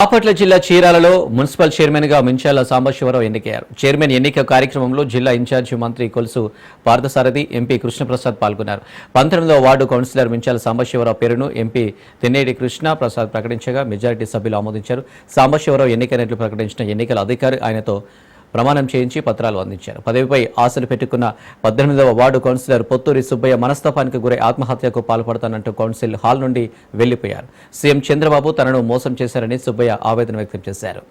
బాపట్ల జిల్లా చీరాలలో మున్సిపల్ చైర్మన్గా మించాల సాంబశివరావు ఎన్నికయ్యారు. చైర్మన్ ఎన్నిక కార్యక్రమంలో జిల్లా ఇన్ఛార్జి మంత్రి కొలుసు పార్థసారథి ఎంపీ కృష్ణప్రసాద్ పాల్గొన్నారు. పంతొమ్మిదవ వార్డు కౌన్సిలర్ మించాల సాంబశివరావు పేరును ఎంపీ తెన్నేటి కృష్ణ ప్రసాద్ ప్రకటించగా మెజారిటీ సభ్యులు ఆమోదించారు. సాంబశివరావు ఎన్నికైనట్లు ప్రకటించిన ఎన్నికల అధికారి ఆయనతో ప్రమాణం చేయించి పత్రాలు అందించారు. పదవిపై ఆశలు పెట్టుకున్న పద్దెనిమిదవ వార్డు కౌన్సిలర్ పొత్తూరి సుబ్బయ్య మనస్తాపానికి గురై ఆత్మహత్యకు పాల్పడతానంటూ కౌన్సిల్ హాల్ నుండి వెళ్ళిపోయారు. సీఎం చంద్రబాబు తనను మోసం చేశారని సుబ్బయ్య ఆవేదన వ్యక్తం చేశారు.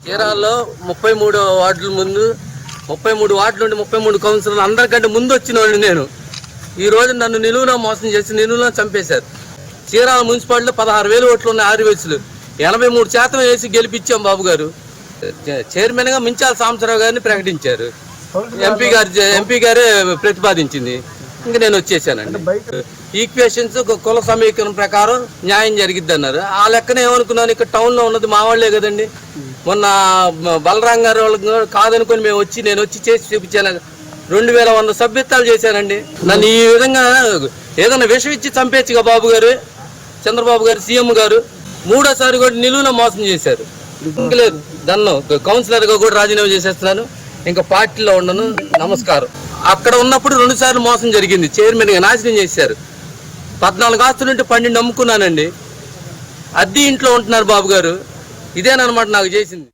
చీరాల్లో ముప్పై మూడు వార్డుల ముందు ముప్పై మూడు వార్డుల నుండి ముప్పై మూడు కౌన్సిలర్లు అందరికంటే ముందు వచ్చిన నేను. ఈ రోజు నన్ను నిలువున మోసం చేసి నిలువున చంపేశారు. చీరాల మున్సిపాలిటీలో పదహారు వేలు ఓట్లు ఉన్న ఆరువేసులు ఎనభై మూడు శాతం వేసి గెలిపించాం బాబు గారు. చైర్మన్గా మించాల సాంబశివరావు గారిని ప్రకటించారు. ఎంపీ గారు ఎంపీ గారే ప్రతిపాదించింది. ఇంక నేను వచ్చేసానండి. ఈక్వేషన్స్ కుల సమీకరణ ప్రకారం న్యాయం జరిగిద్ది అన్నారు ఆ లెక్కన ఏమనుకున్నాను ఇక్కడ టౌన్లో ఉన్నది మా వాళ్ళే కదండి. మొన్న బలరాం గారు వాళ్ళకి కాదనుకొని మేము వచ్చి నేను వచ్చి చేసి చూపించాను. రెండు వేల వంద సభ్యత్వాలు చేశానండి నన్ను ఈ విధంగా ఏదైనా విషం ఇచ్చి చంపేచ్చుగా బాబు గారు చంద్రబాబు గారు సీఎం గారు మూడోసారి కూడా నిలువున మోసం చేశారు. ఇంక లేదు దన్ను కూడా రాజీనామా చేసేస్తున్నాను. ఇంకా పార్టీలో ఉండను. నమస్కారం. అక్కడ ఉన్నప్పుడు రెండు సార్లు మోసం జరిగింది. చైర్మన్గా నాశనం చేశారు. పద్నాలుగు ఆస్తులు ఉంటే పన్నెండు అమ్ముకున్నానండి. అద్దె ఇంట్లో ఉంటున్నారు బాబు గారు. ఇదేనమాట నాకు చేసింది.